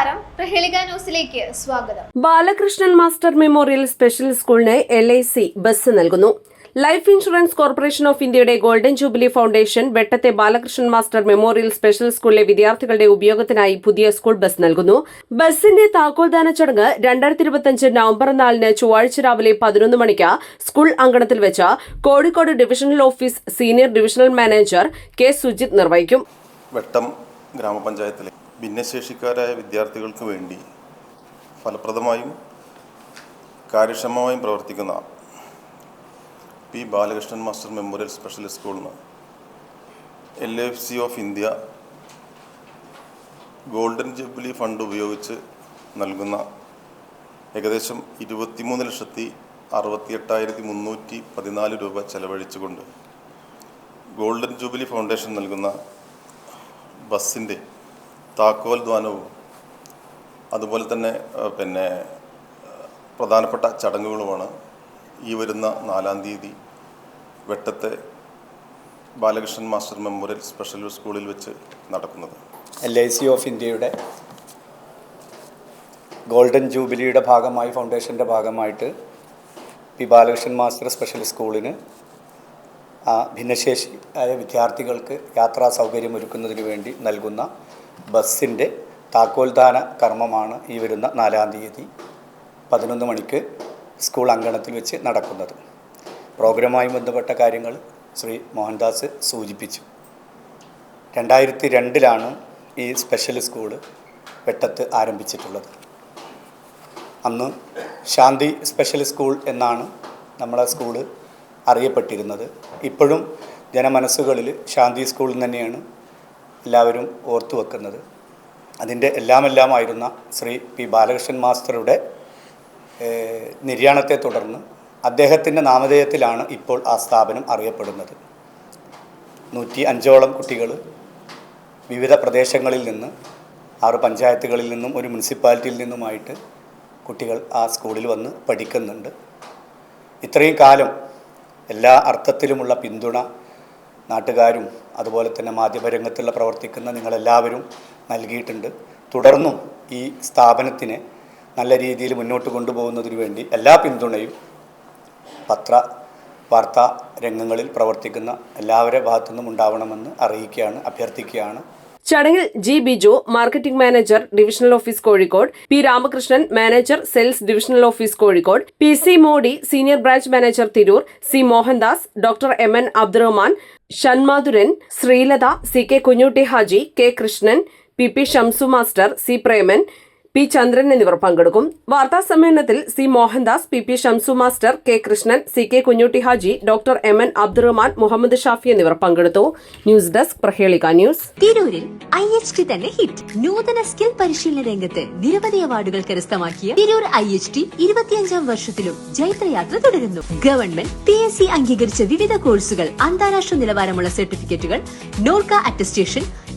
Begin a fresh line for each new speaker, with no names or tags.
നമസ്കാരം. പ്രഹേളിക ന്യൂസിലേക്ക് സ്വാഗതം.
ബാലകൃഷ്ണൻ മാസ്റ്റർ മെമ്മോറിയൽ സ്പെഷ്യൽ സ്കൂളിന് എൽ ഐ സി ബസ് നൽകുന്നു. ലൈഫ് ഇൻഷുറൻസ് കോർപ്പറേഷൻ ഓഫ് ഇന്ത്യയുടെ ഗോൾഡൻ ജൂബിലി ഫൗണ്ടേഷൻ വെട്ടത്തെ ബാലകൃഷ്ണൻ മാസ്റ്റർ മെമ്മോറിയൽ സ്പെഷ്യൽ സ്കൂളിലെ വിദ്യാർത്ഥികളുടെ ഉപയോഗത്തിനായി പുതിയ സ്കൂൾ ബസ് നൽകുന്നു. ബസിന്റെ താക്കോൽദാന ചടങ്ങ് രണ്ടായിരത്തി ഇരുപത്തിയഞ്ച് നവംബർ നാലിന് ചൊവ്വാഴ്ച രാവിലെ പതിനൊന്ന് മണിക്ക് സ്കൂൾ അങ്കണത്തിൽ വെച്ച് Kozhikode divisional office senior divisional manager K. Sujith നിർവഹിക്കും.
വെട്ടം ഗ്രാമപഞ്ചായത്തിലെ ഭിന്നശേഷിക്കാരായ വിദ്യാർത്ഥികൾക്ക് വേണ്ടി ഫലപ്രദമായും കാര്യക്ഷമമായും പ്രവർത്തിക്കുന്ന P Balakrishnan master memorial special സ്കൂളിന് L F C of India golden jubilee fund ഉപയോഗിച്ച് നൽകുന്ന ഏകദേശം ഇരുപത്തിമൂന്ന് ലക്ഷത്തി അറുപത്തി എട്ടായിരത്തി മുന്നൂറ്റി പതിനാല് രൂപ ചെലവഴിച്ചുകൊണ്ട് ഗോൾഡൻ ജൂബിലി ഫൗണ്ടേഷൻ നൽകുന്ന ബസ്സിന്റെ താക്കോൽ ദ്വാനവും അതുപോലെ തന്നെ പിന്നെ പ്രധാനപ്പെട്ട ചടങ്ങുകളുമാണ് ഈ വരുന്ന നാലാം തീയതി വെട്ടത്തെ ബാലകൃഷ്ണൻ മാസ്റ്റർ മെമ്മോറിയൽ സ്പെഷ്യൽ സ്കൂളിൽ വെച്ച് നടക്കുന്നത്.
എൽ ഐ സി ഓഫ് ഇന്ത്യയുടെ ഗോൾഡൻ ജൂബിലിയുടെ ഭാഗമായി ഫൗണ്ടേഷന്റെ ഭാഗമായിട്ട് പി ബാലകൃഷ്ണൻ മാസ്റ്റർ സ്പെഷ്യൽ സ്കൂളിന് ഭിന്നശേഷി ആയ വിദ്യാർത്ഥികൾക്ക് യാത്രാ സൗകര്യം ഒരുക്കുന്നതിന് വേണ്ടി നൽകുന്ന ബസ്സിന്റെ താക്കോൽദാന കർമ്മമാണ് ഈ വരുന്ന നാലാം തീയതി പതിനൊന്ന് മണിക്ക് സ്കൂൾ അങ്കണത്തിൽ വെച്ച് നടക്കുന്നത്. പ്രോഗ്രാമുമായി ബന്ധപ്പെട്ട കാര്യങ്ങൾ ശ്രീ മോഹൻദാസ് സൂചിപ്പിച്ചു. രണ്ടായിരത്തി രണ്ടിലാണ് ഈ സ്പെഷ്യൽ സ്കൂൾ വെട്ടത്ത് ആരംഭിച്ചിട്ടുള്ളത്. അന്ന് ശാന്തി സ്പെഷ്യൽ സ്കൂൾ എന്നാണ് നമ്മളെ സ്കൂൾ അറിയപ്പെട്ടിരുന്നത്. ഇപ്പോഴും ജനമനസ്സുകളിൽ ശാന്തി സ്കൂൾ തന്നെയാണ് എല്ലാവരും ഓർത്തു വെക്കുന്നത്. അതിന്റെ എല്ലാമെല്ലാമായിരുന്ന ശ്രീ പി ബാലകൃഷ്ണൻ മാസ്റ്ററുടെ നിര്യാണത്തെ തുടർന്ന് അദ്ദേഹത്തിന്റെ നാമധേയത്തിലാണ് ഇപ്പോൾ ആ സ്ഥാപനം അറിയപ്പെടുന്നത്. നൂറ്റി അഞ്ചോളം കുട്ടികൾ വിവിധ പ്രദേശങ്ങളിൽ നിന്ന് ആറ് പഞ്ചായത്തുകളിൽ നിന്നും ഒരു മുനിസിപ്പാലിറ്റിയിൽ നിന്നുമായിട്ട് കുട്ടികൾ ആ സ്കൂളിൽ വന്ന് പഠിക്കുന്നുണ്ട്. ഇത്രയും കാലം എല്ലാ അർത്ഥത്തിലുമുള്ള പിന്തുണ നാട്ടുകാരും അതുപോലെ തന്നെ മാധ്യമരംഗത്തുള്ള പ്രവർത്തിക്കുന്ന നിങ്ങളെല്ലാവരും നൽകിയിട്ടുണ്ട്. തുടർന്നും ഈ സ്ഥാപനത്തിനെ നല്ല രീതിയിൽ മുന്നോട്ട് കൊണ്ടുപോകുന്നതിന് വേണ്ടി എല്ലാ പിന്തുണയും പത്ര വാർത്താ രംഗങ്ങളിൽ പ്രവർത്തിക്കുന്ന എല്ലാവരുടെ ഭാഗത്തുനിന്നും ഉണ്ടാവണമെന്ന് അറിയിക്കുകയാണ് അഭ്യർത്ഥിക്കുകയാണ്.
ചടങ്ങിൽ G Biju marketing manager divisional office Kozhikode P Ramakrishnan manager sales divisional office Kozhikode P C Modi senior branch manager Tirur C Mohandas doctor M N Abdurahman Shanmadhuran Sreelatha C K Kunjutty Haji K Krishnan P P Shamsu master C Preman P Chandran എന്നിവർ പങ്കെടുക്കും. വാർത്താ സമ്മേളനത്തിൽ C Mohandas P P Shamsu master K Krishnan C K Kunjutty Haji doctor M N Abdurahman Muhammad Shafi എന്നിവർ പങ്കെടുത്തു. News desk Prahelika news.
തിരൂരിൽ I H T തന്നെ hit. നൂതന skill പരിശീലന രംഗത്ത് നിരവധി അവാർഡുകൾ കരസ്ഥമാക്കിയ തിരൂർ ഐ എച്ച് ടി ഇരുപത്തിയഞ്ചാം വർഷത്തിലും ജൈത്രയാത്ര തുടരുന്നു. ഗവൺമെന്റ് പി എസ് സി അംഗീകരിച്ച വിവിധ കോഴ്സുകൾ അന്താരാഷ്ട്ര നിലവാരമുള്ള സർട്ടിഫിക്കറ്റുകൾ Norka attestation